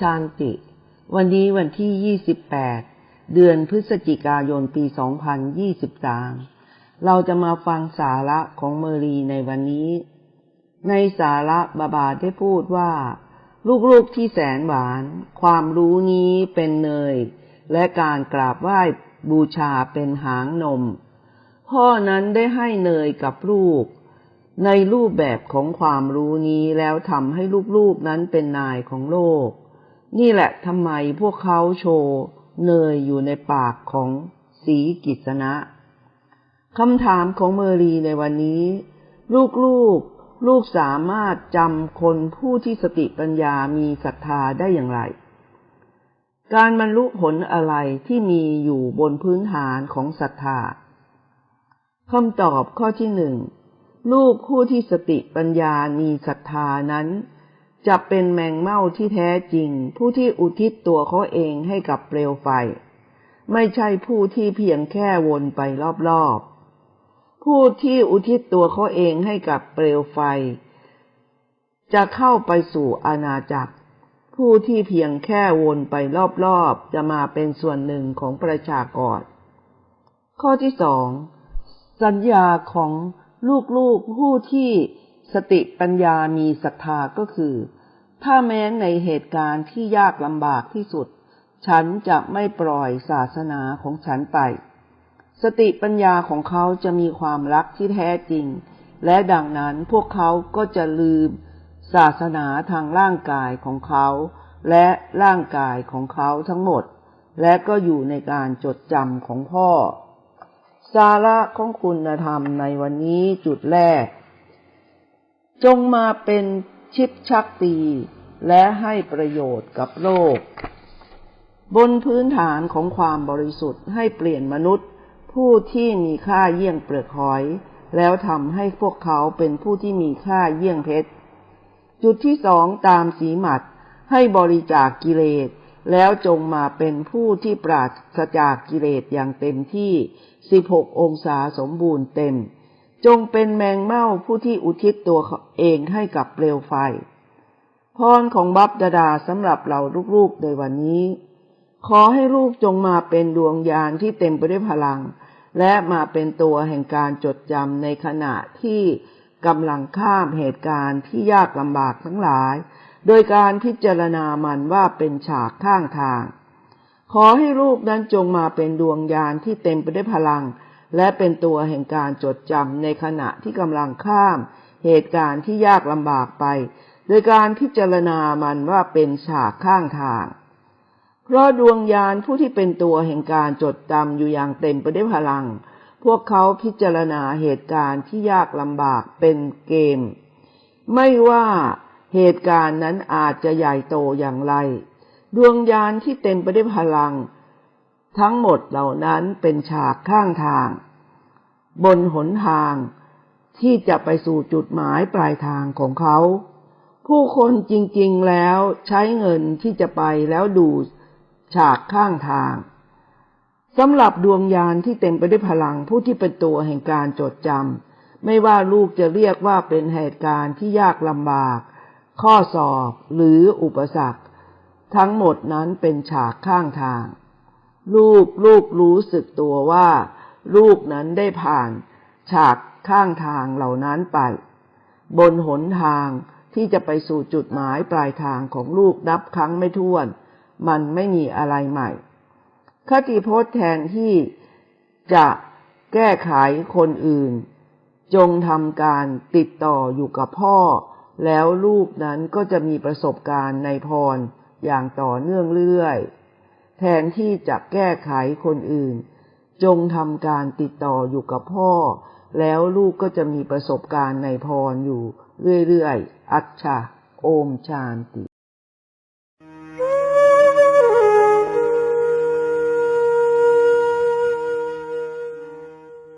ชานติ วันนี้วันที่ 28 เดือนพฤศจิกายนปี 2023 เราจะมาฟังสาระของเมรีในวันนี้ ในสาระบาบาได้พูดว่า ลูกๆที่แสนหวาน ความรู้นี้เป็นเนย และการกราบไหว้บูชาเป็นหางนม พ่อนั้นได้ให้เนยกับลูกในรูปแบบของความรู้นี้แล้วทำให้ลูกๆนั้นเป็นนายของโลก นี่แหละทำไมพวกเขาโชว์เนยอยู่ในปากของสีกิษณะคำถามของเมรีในวันนี้ ลูกๆลูกสามารถจำคนผู้ที่สติปัญญามีศรัทธาได้อย่างไร การบรรลุผลอะไรที่มีอยู่บนพื้นฐานของศรัทธาคำตอบข้อที่หนึ่ง ลูกผู้ที่สติปัญญามีศรัทธานั้น จะเป็นแมงเม่าที่แท้จริง ผู้ที่อุทิศตัวเขาเองให้กับเปลวไฟ ไม่ใช่ผู้ที่เพียงแค่วนไปรอบๆ ผู้ที่อุทิศตัวเขาเองให้กับเปลวไฟ จะเข้าไปสู่อาณาจักร ผู้ที่เพียงแค่วนไปรอบๆ จะมาเป็นส่วนหนึ่งของประชากร ข้อที่สองสัญญาของลูกๆผู้ที่สติปัญญามีศรัทธาก็คือ ถ้าแม้ในเหตุการณ์ที่ยากลำบากที่สุด ฉันจะไม่ปล่อยศาสนาของฉันไป สติปัญญาของเขาจะมีความรักที่แท้จริง และดังนั้นพวกเขาก็จะลืม ศาสนาทางร่างกายของเขา และร่างกายของเขาทั้งหมด และก็อยู่ในการจดจำของพ่อ สาระของคุณธรรมในวันนี้จุดแรก จงมาเป็นชิดชักตี และให้ประโยชน์กับโลก บนพื้นฐานของความบริสุทธิ์ให้เปลี่ยนมนุษย์ ผู้ที่มีค่าเยี่ยงเปลือกหอย แล้วทำให้พวกเขาเป็นผู้ที่มีค่าเยี่ยงเพชรจุดที่สองตามสีหมัดให้บริจาคกิเลส แล้วจงมาเป็นผู้ที่ปราศจากกิเลสอย่างเต็มที่ 16 องศาสมบูรณ์เต็ม จงเป็นแมงเม่าผู้ที่อุทิศตัวเองให้กับเปลวไฟ พรของบัพดาดาสำหรับเราลูกๆในวันนี้ ขอให้ลูกจงมาเป็นดวงยานที่เต็มไปด้วยพลัง และมาเป็นตัวแห่งการจดจำในขณะที่กำลังข้ามเหตุการณ์ที่ยากลำบากทั้งหลาย โดยการพิจารณามันว่าเป็นฉากข้างทาง ขอให้ลูกนั้นจงมาเป็นดวงยานที่เต็มไปด้วยพลัง และเป็นตัวแห่งการจดจำในขณะที่กำลังข้าม เหตุการณ์ที่ยากลำบากไป โดยการพิจารณามันว่าเป็นฉากข้างทาง เพราะดวงยานผู้ที่เป็นตัวแห่งการจดจำอยู่อย่างเต็มไปด้วยพลัง พวกเขาพิจารณาเหตุการณ์ที่ยากลำบากเป็นเกม ไม่ว่าเหตุการณ์นั้นอาจจะใหญ่โตอย่างไร ดวงยานที่เต็มไปด้วยพลัง ทั้งหมดเหล่านั้นเป็นฉากข้างทาง บนหนทางที่จะไปสู่จุดหมายปลายทางของเขา ผู้คนจริงๆแล้วใช้เงินที่จะไปแล้วดูฉากข้างทางสำหรับดวงยานที่เต็มไปด้วยพลังผู้ที่เป็นตัวแห่งการจดจำไม่ว่าลูกจะเรียกว่าเป็นเหตุการณ์ที่ยากลำบาก ข้อสอบหรืออุปสรรค ทั้งหมดนั้นเป็นฉากข้างทาง ลูกลูกรู้สึกตัวว่า ลูกนั้นได้ผ่าน ฉากข้างทางเหล่านั้นไป บนหนทาง ที่จะไปสู่จุดหมายปลายทางของลูกนับครั้งไม่ถ้วน มันไม่มีอะไรใหม่ คติพจน์แทนที่จะแก้ไขคนอื่น จงทำการติดต่ออยู่กับพ่อ แล้วลูกนั้นก็จะมีประสบการณ์ในพรอย่างต่อเนื่องเรื่อยแทนที่จะแก้ไขคนอื่น จงทำการติดต่ออยู่กับพ่อ แล้วลูกก็จะมีประสบการณ์ในพรอยู่ เรื่อยๆ อัจฉาโอมชานติ